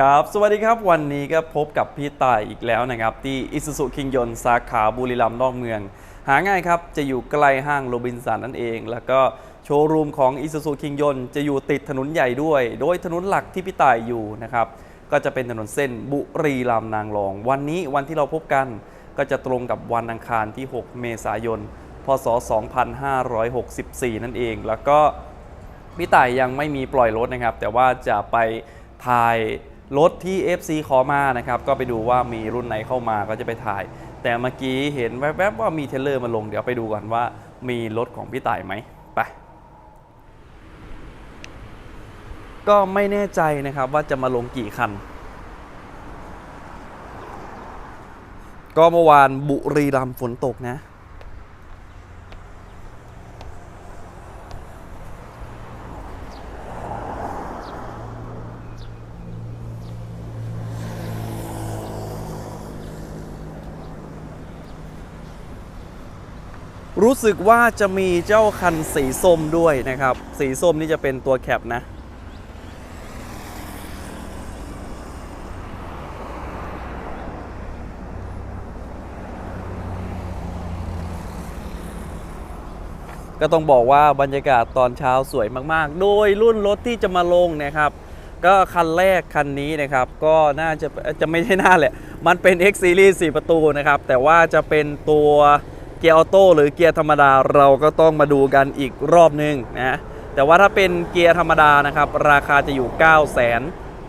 ครับสวัสดีครับวันนี้ก็พบกับพี่ต่ายอีกแล้วนะครับ ที่อิสุสุคิงยนสาขาบุรีรัมย์นอกเมือง หาง่ายครับ จะอยู่ใกล้ห้างโรบินสันนั่นเอง แล้วก็โชว์รูมของอิสุสุคิงยนจะอยู่ติดถนนใหญ่ด้วย โดยถนนหลักที่พี่ต่ายอยู่นะครับ ก็จะเป็นถนนเส้นบุรีรัมย์นางรอง วันนี้วันที่เราพบกันก็จะตรงกับวันอังคารที่ 6 เมษายน พศ 2564 นั่นเอง แล้วก็พี่ต่ายยังไม่มีปล่อยรถนะครับ แต่ว่าจะไปถ่าย รถที่ FC ขอมานะครับ ก็ไปดูว่ามีรุ่นไหนเข้ามาก็จะไปถ่าย แต่เมื่อกี้เห็นแวบๆว่ามีเทเลอร์มาลง เดี๋ยวไปดูก่อนว่ามีรถของพี่ต่ายไหมไปก็ไม่แน่ใจนะครับว่าจะมาลงกี่คัน ก็เมื่อวานบุรีรัมย์ฝนตกนะ รู้สึกว่าจะมีเจ้าคันสีส้มด้วยนะครับ สีส้มนี่จะเป็นตัวแคปนะ ก็ต้องบอกว่าบรรยากาศตอนเช้าสวยมาก ๆ โดยรุ่นรถที่จะมาลงนะครับ ก็คันแรกคันนี้นะครับ ก็น่าจะจะไม่ใช่น่าแหละ มันเป็น X Series 4 ประตูนะครับ แต่ว่าจะเป็นตัว เกียร์ออโต้หรือเกียร์ธรรมดาเราก็ต้องมาดูกันอีกรอบนึงนะแต่ว่าถ้าเป็นเกียร์ธรรมดานะครับราคาจะอยู่9 3 9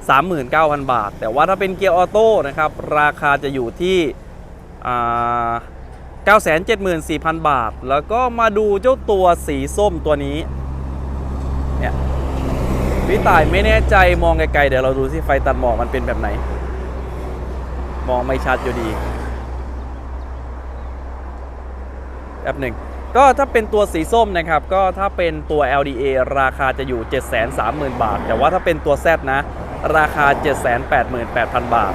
0 0 0 บาท แต่ว่าถ้าเป็นเกียร์ออโต้นะครับราคาจะอยู่ที่974,000 บาท แล้วก็มาดูเจ้าตัวสีส้มตัวนี้เนี่ยพี่ต่ายไม่แน่ใจมองไกลๆ เดี๋ยวเราดูที่ไฟตัดหมอกมันเป็นแบบไหน มองไม่ชัดอยู่ดี แป๊บหนึ่งก็ถ้าเป็นตัวสีส้มนะครับ ก็ถ้าเป็นตัว LDA ราคาจะอยู่ 730,000 บาท แต่ว่าถ้าเป็นตัว Z นะ ราคา 788,000 บาท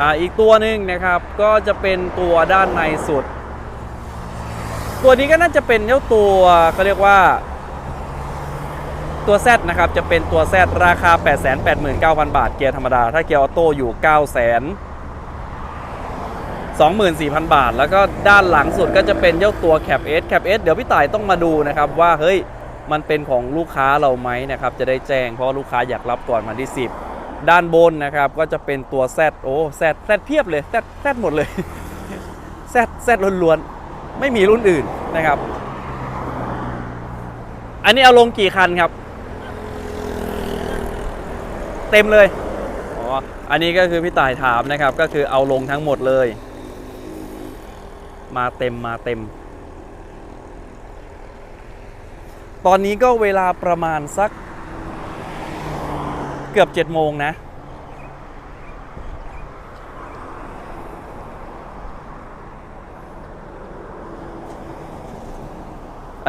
อ่าอีกตัวหนึ่งนะครับ ก็จะเป็นตัวด้านในสุด ตัวนี้ก็น่าจะเป็นเจ้าตัวเขาเรียกว่า ตัว Z นะครับ จะเป็นตัว Z ราคา 889,000 บาท เกียร์ธรรมดา ถ้าเกียร์ออโต้อยู่ 9 0 0 0 0 24,000 บาท แล้วก็ด้านหลังสุดก็จะเป็นเจ้าตัว Cap S Cap S เดี๋ยวพี่ต่ายต้องมาดูนะครับว่าเฮ้ยมันเป็นของลูกค้าเราไหมนะครับจะได้แจ้งเพราะลูกค้าอยากรับก่อนวันที่ 10 ด้านบนนะครับก็จะเป็นตัว Z โอ้ Z Z เพียบเลย Z Z หมดเลย Z Z ล้วนๆไม่มีรุ่นอื่นนะครับ อันนี้เอาลงกี่คันครับ เต็มเลยอ๋ออันนี้ก็คือพี่ต่ายถามนะครับก็คือเอาลงทั้งหมดเลย มาเต็มมาเต็ม ตอนนี้ก็เวลาประมาณสักเกือบ7โมงนะ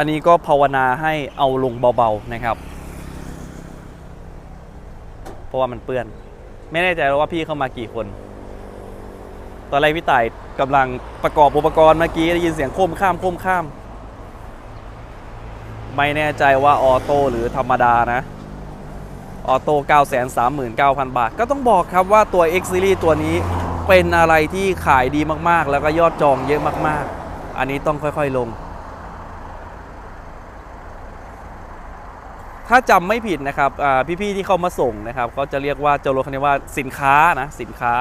อันนี้ก็ภาวนาให้เอาลงเบาๆนะครับ เพราะว่ามันเปื้อน ไม่แน่ใจว่าพี่เข้ามากี่คน ตอนแรกพี่ต่าย กำลังประกอบอุปกรณ์เมื่อกี้ได้ยินเสียงโค้มข้ามโค้มข้าม ไม่แน่ใจว่าออโต้หรือธรรมดานะออโต้939,000 บาท ก็ต้องบอกครับว่าตัว X Series ตัวนี้เป็นอะไรที่ขายดีมากๆ แล้วก็ยอดจองเยอะมากๆ อันนี้ต้องค่อยๆลง ถ้าจำไม่ผิดนะครับพี่ๆที่เข้ามาส่งนะครับเขาจะเรียกว่าเจ้ารคันนี้ว่าสินค้านะสินค้า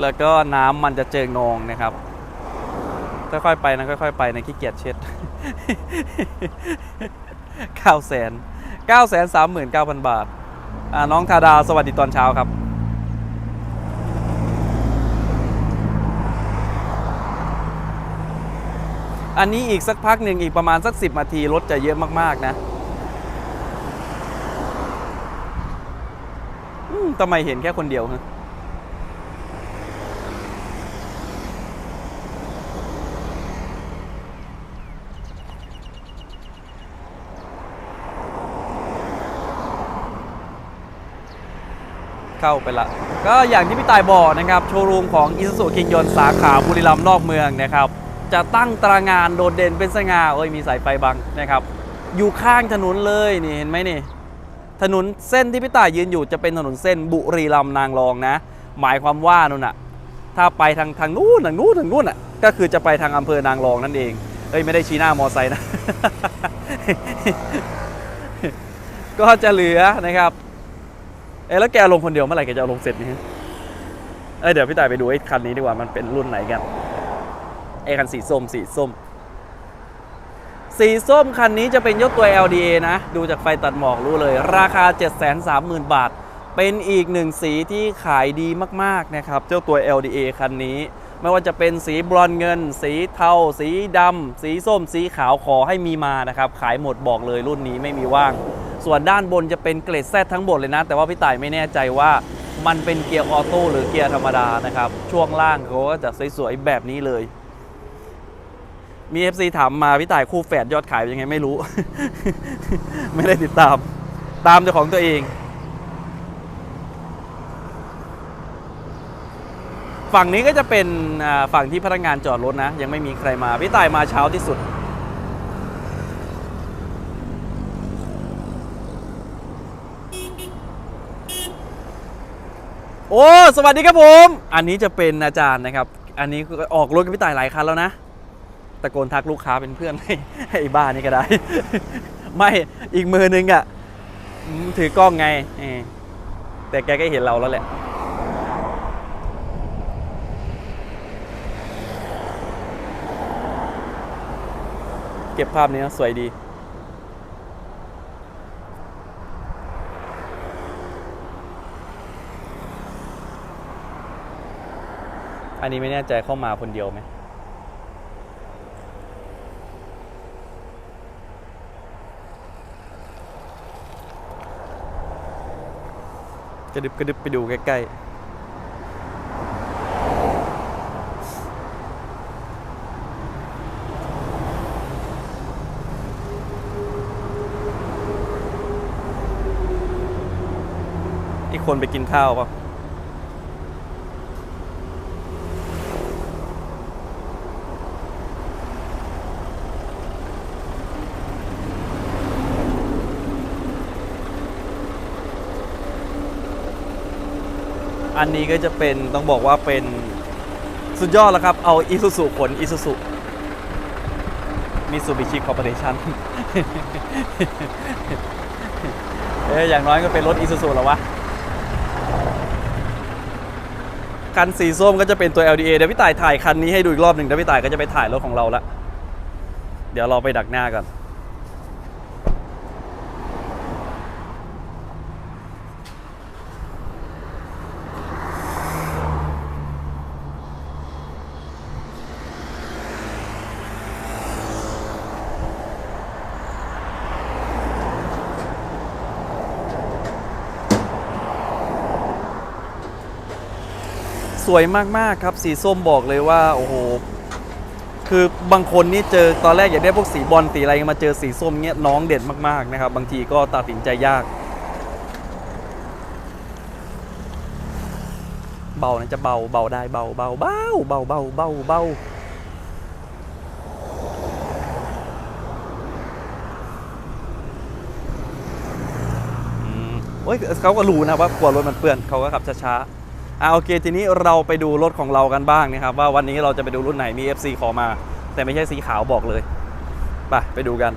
แล้วก็น้ำมันจะเจิงนองนะครับ ค่อยๆไปนะค่อยๆไปนะขี้เกียจเช็ดเก้าแสนเก้าแสนสามหมื่นเก้าพันบาทอ่าน้องทาดาสวัสดีตอนเช้าครับอันนี้อีกสักพักหนึ่งอีกประมาณสักสิบนาทีรถจะเยอะมาก ๆ นะทำไมเห็นแค่คนเดียวฮะ เข้าไปละ ก็อย่างที่พี่ตายบอกนะครับโชว์รูมของ i s u z u คิงยนสาขาบุรีรัมย์นอกเมืองนะครับจะตั้งตารางานโดดเด่นเป็นสง่าเอ้ยมีสายไฟบังนะครับอยู่ข้างถนนเลยนี่เห็นไหมนี่ถนนเส้นที่พี่ต่ายยืนอยู่จะเป็นถนนเส้นบุรีรัมย์นางรองนะ หมายความว่านู่นน่ะ ถ้าไปทางทางนู้นทางนู้นทางนู้นอะก็คือจะไปทางอำเภอนางรองนั่นเองเอ้ยไม่ได้ชี้หน้ามอไซค์นะ ก็จะเหลือนะครับ เอ้แล้วแกลงคนเดียวเมื่อไหร่แกจะลงเสร็จนี่เอ้ยเดี๋ยวพี่ต่ายไปดูไอ้คันนี้ดีกว่ามันเป็นรุ่นไหนกันไอ้คันสีส้มสีส้ม สีส้มคันนี้จะเป็นยกตัว LDA นะ ดูจากไฟตัดหมอกรู้เลย ราคา 730,000 บาท เป็นอีกหนึ่งสีที่ขายดีมาก ๆ นะครับ เจ้าตัว LDA คันนี้ ไม่ว่าจะเป็นสีบรอนเงิน สีเทา สีดำ สีส้ม สีขาวขอให้มีมานะครับ ขายหมดบอกเลยรุ่นนี้ไม่มีว่าง ส่วนด้านบนจะเป็นเกรดแซทั้งหมดเลยนะ แต่ว่าพี่ต่ายไม่แน่ใจว่ามันเป็นเกียร์ออโต้หรือเกียร์ธรรมดานะครับ ช่วงล่างเขาก็จะสวยๆแบบนี้เลย มี FC ถามมาพี่ต่ายคู่แฝดยอดขายเป็นยังไงไม่รู้ ไม่ได้ติดตาม ตามเจ้าของตัวเอง ฝั่งนี้ก็จะเป็นฝั่งที่พนักงานจอดรถนะ ยังไม่มีใครมาพี่ตายมาเช้าที่สุด โอ้สวัสดีครับผม อันนี้จะเป็นอาจารย์นะครับ อันนี้ออกรถกับพี่ตายหลายคันแล้วนะตะโกนทักลูกค้าเป็นเพื่อนให้ไอ้บ้านี่ก็ได้ ไม่อีกมือนึงอะ่ะถือกล้องไงแต่แกก็เห็นเราแล้วแหละ ก็บภาพนี้นะสวยดี อันนี้ไม่แน่ใจเข้ามาคนเดียวไหมกระดึบกระดึบไปดูใกล้ๆ อีกคนไปกินข้าวป่ะอันนี้ก็จะเป็นต้องบอกว่าเป็นสุดยอดแล้วครับ เอาอีซูซูขนอีซูซูมิซูบิชิคอร์ปอเรชั่นเอ้ยอย่างน้อยก็เป็นรถอีซูซูแล้ววะ คันสีส้มก็จะเป็นตัว LDA เดี๋ยวพี่ต่ายถ่ายคันนี้ให้ดูอีกรอบหนึ่งเดี๋ยวพี่ต่ายก็จะไปถ่ายรถของเราละ เดี๋ยวเราไปดักหน้ากัน วยมากๆครับ สีส้มบอกเลยว่าโอ้โหคือบางคนนี่เจอตอนแรกอยากได้พวกสีบอลสีอะไรมาเจอสีส้มเงี้ยน้องเด็ดมากๆนะครับ บางทีก็ตัดสินใจยาก เบานะจะเบาเบาได้เบาเบาเบาเบาเบาเบาเบาอืมโอ้ยเขาก็รู้นะว่ากลัวรถมันเปื้อนเขาก็ขับช้าๆ อ่าโอเคทีนี้เราไปดูรถของเรากันบ้างนะครับว่าวันนี้เราจะไปดูรุ่นไหนมี FC ขอมา แต่ไม่ใช่สีขาวบอกเลยไปไปดูกัน